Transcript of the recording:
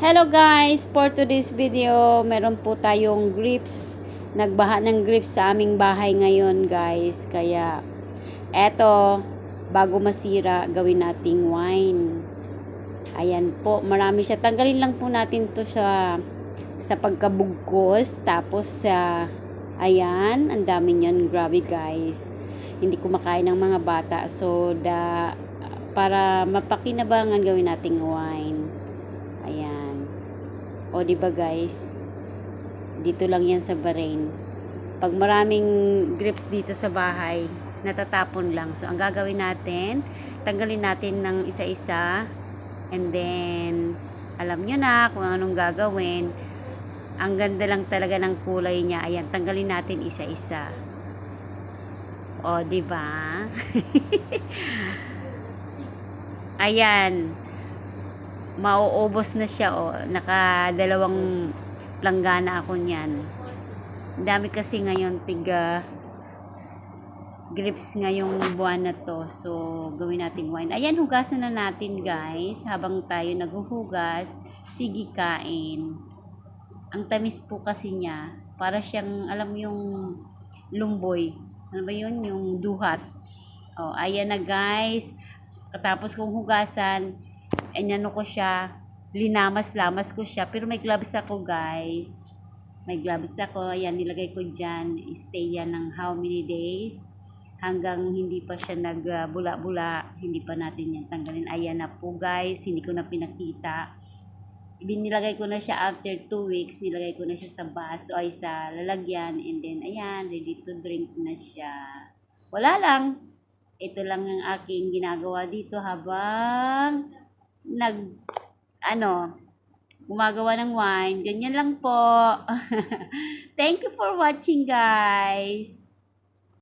Hello guys! For today's video, meron po tayong grips. Nagbaha ng grips sa aming bahay ngayon guys. Kaya, eto, bago masira, gawin nating wine. Ayan po, marami siya. Tanggalin lang po natin to sa sa pagkabugkos. Tapos sa, ayan, ang dami niyan. Grabe guys. Hindi kumakain ng mga bata. So, da, para mapakinabangan gawin nating wine. O, di ba guys? Dito lang yan sa Bahrain. Pag maraming grips dito sa bahay, natatapon lang. So, ang gagawin natin, tanggalin natin ng isa-isa. And then, alam nyo na kung anong gagawin. Ang ganda lang talaga ng kulay niya. Ayan, tanggalin natin isa-isa. O, di ba? Ayan mauubos na siya o nakadalawang planggana ako niyan. Dami kasi ngayon tiga grips ngayong buwan na to. So gawin nating wine. Ayan hugasan na natin guys. Habang tayo naghuhugas sige kain. Ang tamis po kasi niya para siyang alam yung lumboy. Ano ba yun? Yung duhat. Oh ayan na guys. Katapos kong hugasan inano ko siya, linamas-lamas ko siya. Pero may gloves ako, guys. May gloves ako. Ayan, nilagay ko dyan. Stay yan ng how many days. Hanggang hindi pa siya nagbula-bula. Hindi pa natin yan tanggalin. Ayan na po, guys. Hindi ko na pinakita. Binilagay ko na siya after 2 weeks. Nilagay ko na siya sa baso ay sa lalagyan. And then, ayan, ready to drink na siya. Wala lang. Ito lang ang aking ginagawa dito habang nag ano gumagawa ng wine ganyan lang po. Thank you for watching guys